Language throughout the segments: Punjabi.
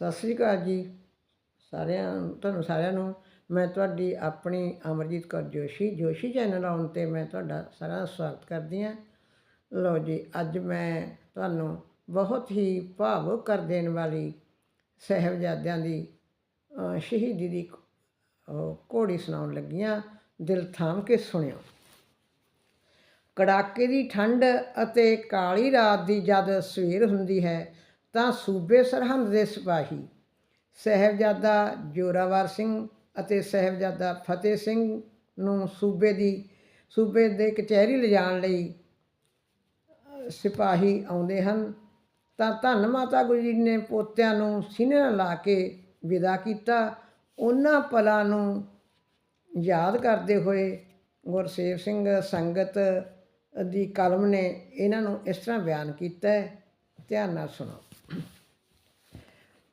ਸਤਿ ਸ੍ਰੀ ਅਕਾਲ ਜੀ। ਸਾਰਿਆਂ ਤੁਹਾਨੂੰ ਸਾਰਿਆਂ ਨੂੰ ਮੈਂ ਤੁਹਾਡੀ ਆਪਣੀ ਅਮਰਜੀਤ ਕੌਰ ਜੋਸ਼ੀ ਜੋਸ਼ੀ ਚੈਨਲ ਆਉਣ ਤੇ ਮੈਂ ਤੁਹਾਡਾ ਸਾਰਿਆਂ ਦਾ ਸਵਾਗਤ ਕਰਦੀ ਹਾਂ। ਲਓ ਜੀ ਅੱਜ ਮੈਂ ਤੁਹਾਨੂੰ ਬਹੁਤ ਹੀ ਭਾਵੁਕ ਕਰ ਦੇਣ ਵਾਲੀ ਸਾਹਿਬਜ਼ਾਦਿਆਂ ਦੀ ਸ਼ਹੀਦੀ ਦੀ ਅ, ਘੋੜੀ ਸੁਣਾਉਣ ਲੱਗੀਆਂ ਦਿਲ ਥਾਮ ਕੇ ਸੁਣਿਓ। ਕੜਾਕੇ ਦੀ ਠੰਡ ਅਤੇ ਕਾਲੀ ਰਾਤ ਦੀ ਜਦ ਸਵੇਰ ਹੁੰਦੀ ਹੈ ਤਾਂ ਸੂਬੇ ਸਰਹੰਦ ਦੇ ਸਿਪਾਹੀ ਸਹਿਬਜ਼ਾਦਾ ਜੋਰਾਵਰ ਸਿੰਘ ਅਤੇ ਸਹਿਬਜ਼ਾਦਾ ਫਤਿਹ ਸਿੰਘ ਨੂੰ ਸੂਬੇ ਦੀ, ਸੂਬੇ ਦੇ ਕਚਹਿਰੀ ਲਿਜਾਣ ਲਈ ਸਿਪਾਹੀ ਆਉਂਦੇ ਹਨ। ਤਾਂ ਧੰਨ ਮਾਤਾ ਗੁਰੂ ਜੀ ਨੇ ਪੋਤਿਆਂ ਨੂੰ ਸੀਨੇ ਨਾਲ ਲਾ ਕੇ ਵਿਦਾ ਕੀਤਾ। ਉਹਨਾਂ ਪਲਾਂ ਨੂੰ ਯਾਦ ਕਰਦੇ ਹੋਏ ਗੁਰਸੇਵ ਸਿੰਘ ਸੰਗਤ ਦੀ ਕਲਮ ਨੇ ਇਹਨਾਂ ਨੂੰ ਇਸ ਤਰ੍ਹਾਂ ਬਿਆਨ ਕੀਤਾ ਹੈ। ਧਿਆਨ ਨਾਲ ਸੁਣੋ।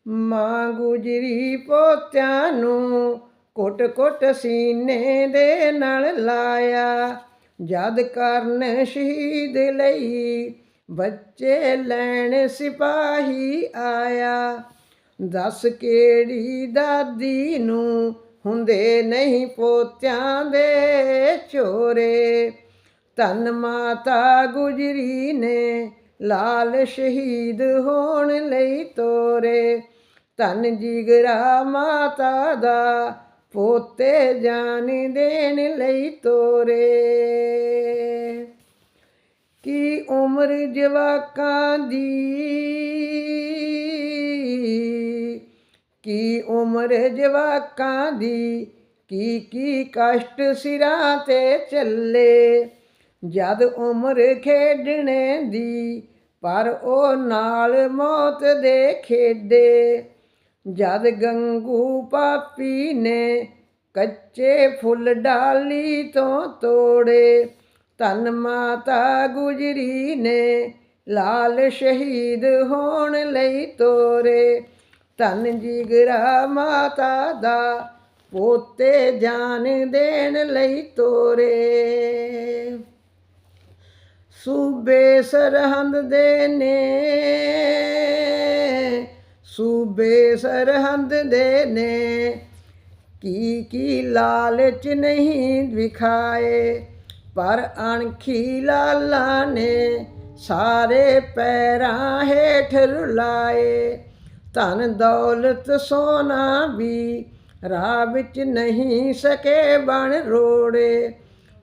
ਮਾਂ ਗੁਜਰੀ ਪੋਤਿਆਂ ਨੂੰ ਕੋਟ ਕੋਟ ਸੀਨੇ ਦੇ ਨਾਲ ਲਾਇਆ। ਜਦ ਕਰਨ ਸ਼ਹੀਦ ਲਈ ਬੱਚੇ ਲੈਣ ਸਿਪਾਹੀ ਆਇਆ। ਦੱਸ ਕਿਹੜੀ ਦਾਦੀ ਨੂੰ ਹੁੰਦੇ ਨਹੀਂ ਪੋਤਿਆਂ ਦੇ ਚੋਰੇ। ਧੰਨ ਮਾਤਾ ਗੁਜਰੀ ਨੇ ਲਾਲ ਸ਼ਹੀਦ ਹੋਣ ਲਈ ਤੋਰੇ। ਧਨ ਜਿਗਰਾ ਮਾਤਾ ਦਾ, ਪੋਤੇ ਜਾਨ ਦੇਣ ਲਈ ਤੋਰੇ। ਕੀ ਉਮਰ ਜਵਾਕਾਂ ਦੀ? ਕੀ ਉਮਰ ਜਵਾਕਾਂ ਦੀ? ਕੀ ਕੀ ਕਸ਼ਟ ਸਿਰਾਂ ਤੇ ਚੱਲੇ? ਜਦ ਉਮਰ ਖੇਡਣੇ ਦੀ, ਪਰ ਉਹ ਨਾਲ ਮੌਤ ਦੇ ਖੇਡੇ। ਜਦ ਗੰਗੂ ਪਾਪੀ ਨੇ ਕੱਚੇ ਫੁੱਲ ਡਾਲੀ ਤੋਂ ਤੋੜੇ, ਧੰਨ ਮਾਤਾ ਗੁਜਰੀ ਨੇ ਲਾਲ ਸ਼ਹੀਦ ਹੋਣ ਲਈ ਤੋਰੇ। ਧੰਨ ਜਿਗਰਾ ਮਾਤਾ ਦਾ ਪੋਤੇ ਜਾਨ ਦੇਣ ਲਈ ਤੋਰੇ। ਸੂਬੇ ਸਰਹੰਦ ਦੇ ਨੇ। ਸੂਬੇ ਸਰਹੰਦ ਦੇ ਨੇ। ਕੀ ਕੀ ਲਾਲਚ ਨਹੀਂ ਵਿਖਾਏ, ਪਰ ਅਣਖੀ ਲਾਲਾ ਨੇ ਸਾਰੇ ਪੈਰਾਂ ਹੇਠ ਰੁਲਾਏ। ਧਨ ਦੌਲਤ ਸੋਨਾ ਵੀ ਰਾਹ ਵਿੱਚ ਨਹੀਂ ਸਕੇ ਬਣ ਰੋੜੇ।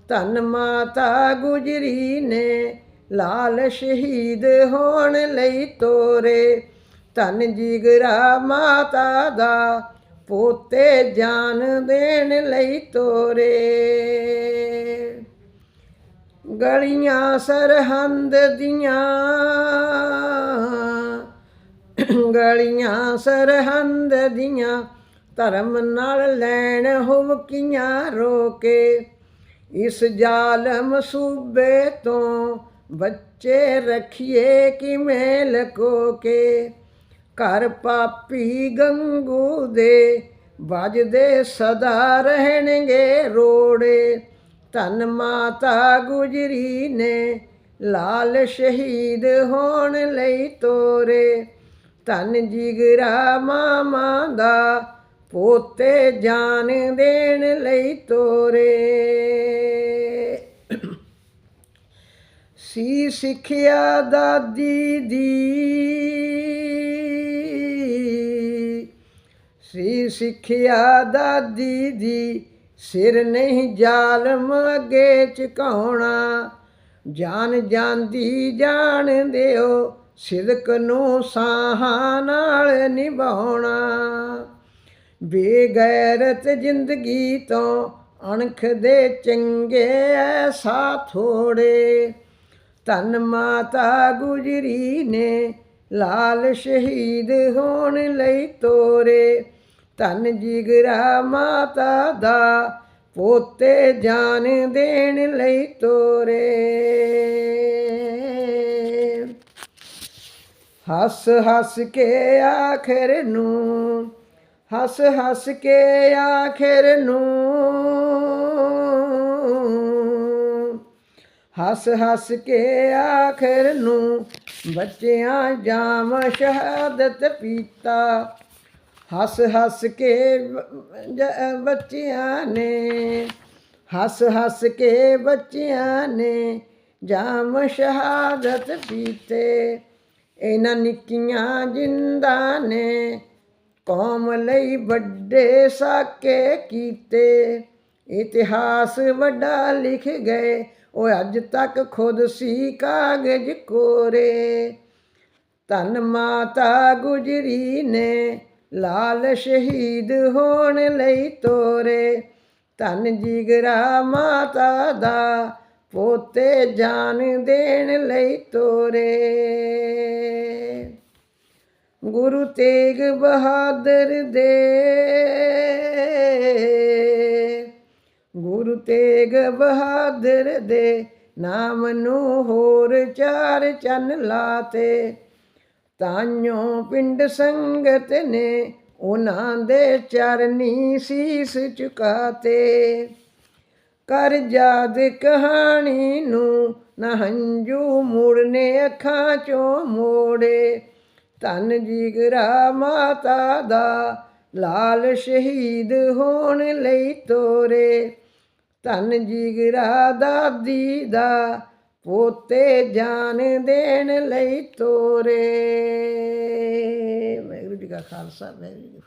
ਧੰਨ ਮਾਤਾ ਗੁਜਰੀ ਨੇ ਲਾਲ ਸ਼ਹੀਦ ਹੋਣ ਲਈ ਤੋਰੇ। ਧੰਨ ਜਿਗਰਾ ਮਾਤਾ ਦਾ ਪੋਤੇ ਜਾਨ ਦੇਣ ਲਈ ਤੋਰੇ। ਗਲੀਆਂ ਸਰਹੰਦ ਦੀਆਂ, ਗਲੀਆਂ ਸਰਹੰਦ ਦੀਆਂ ਧਰਮ ਨਾਲ ਲੈਣ ਹੁਵਕੀਆਂ ਰੋਕੇ। ਇਸ ਜ਼ਾਲਮ ਸੂਬੇ ਤੋਂ ਬੱਚੇ ਰਖੀਏ ਕਿਵੇਂ ਲਕੋ ਕੇ। ਘਰ ਪਾਪੀ ਗੰਗੂ ਦੇ ਵੱਜਦੇ ਸਦਾ ਰਹਿਣਗੇ ਰੋੜੇ। ਧੰਨ ਮਾਤਾ ਗੁਜਰੀ ਨੇ ਲਾਲ ਸ਼ਹੀਦ ਹੋਣ ਲਈ ਤੋਰੇ। ਧਨ ਜਿਗਰਾ ਮਾਮਾ ਦਾ ਪੋਤੇ ਜਾਨ ਦੇਣ ਲਈ ਤੋਰੇ। ਸੀ ਸਿੱਖਿਆ ਦਾਦੀ ਦੀ। ਸੀ ਸਿੱਖਿਆ ਦਾਦੀ ਦੀ। ਸਿਰ ਨਹੀਂ ਜ਼ਾਲਮ ਅੱਗੇ ਝੁਕਾਉਣਾ। ਜਾਨ ਜਾਂਦੀ ਜਾਣ ਦਿਓ। ਸਿਦਕ ਨੂੰ ਸਾਹਾਂ ਨਾਲ ਨਿਭਾਉਣਾ। ਬੇਗੈਰਤ ਜ਼ਿੰਦਗੀ ਤੋਂ ਅਣਖ ਦੇ ਚੰਗੇ ਐਸਾ ਥੋੜੇ। ਧੰਨ ਮਾਤਾ ਗੁਜਰੀ ਨੇ ਲਾਲ ਸ਼ਹੀਦ ਹੋਣ ਲਈ ਤੋਰੇ। ਧੰਨ ਜਿਗਰਾ ਮਾਤਾ ਦਾ ਪੋਤੇ ਜਾਨ ਦੇਣ ਲਈ ਤੋਰੇ। ਹੱਸ ਹੱਸ ਕੇ ਆਖਰ ਨੂੰ ਹੱਸ ਹੱਸ ਕੇ ਆਖਿਰ ਨੂੰ। ਹੱਸ ਹੱਸ ਕੇ ਆਖਰ ਨੂੰ ਬੱਚਿਆਂ ਜਾਮ ਸ਼ਹਾਦਤ ਪੀਤਾ। ਹੱਸ ਹੱਸ ਕੇ ਬੱਚਿਆਂ ਨੇ, ਹੱਸ ਹੱਸ ਕੇ ਬੱਚਿਆਂ ਨੇ ਜਾਮ ਸ਼ਹਾਦਤ ਪੀਤੇ। ਇਹਨਾਂ ਨਿੱਕੀਆਂ ਜਿੰਦਾਂ ਨੇ ਕੌਮ ਲਈ ਵੱਡੇ ਸਾਕੇ ਕੀਤੇ। ਇਤਿਹਾਸ ਵੱਡਾ ਲਿਖ ਗਏ ਉਹ ਅੱਜ ਤੱਕ ਖੁਦ ਸੀ ਕਾਗਜ਼ ਕੋਰੇ। ਧੰਨ ਮਾਤਾ ਗੁਜਰੀ ਨੇ ਲਾਲ ਸ਼ਹੀਦ ਹੋਣ ਲਈ ਤੋਰੇ। ਧੰਨ ਜਿਗਰਾ ਮਾਤਾ ਦਾ ਪੋਤੇ ਜਾਨ ਦੇਣ ਲਈ ਤੋਰੇ। ਗੁਰੂ ਤੇਗ ਬਹਾਦਰ ਦੇ। ਗੁਰੂ ਤੇਗ ਬਹਾਦਰ ਦੇ ਨਾਮ ਨੂੰ ਹੋਰ ਚਾਰ ਚੰਨ ਲਾਤੇ। ਤਾਈਓ ਪਿੰਡ ਸੰਗਤ ਨੇ ਉਹਨਾਂ ਦੇ ਚਰਨੀ ਸੀਸ ਝੁਕਾਤੇ। ਕਰ ਯਾਦ ਕਹਾਣੀ ਨੂੰ ਨਾ ਹੰਝੂ ਮੁੜਨੇ ਅੱਖਾਂ ਚੋਂ ਮੋੜੇ। ਧੰਨ ਜਿਗਰਾ ਮਾਤਾ ਦਾ, ਲਾਲ ਸ਼ਹੀਦ ਹੋਣ ਲਈ ਤੋਰੇ। ਧੰਨ ਜਿਗਰਾ ਦਾਦੀ ਦਾ, ਪੋਤੇ ਜਾਨ ਦੇਣ ਲਈ ਤੋਰੇ। ਵਾਹਿਗੁਰੂ ਜੀ ਕਾ ਖਾਲਸਾ, ਵਾਹਿਗੁਰੂ ਜੀ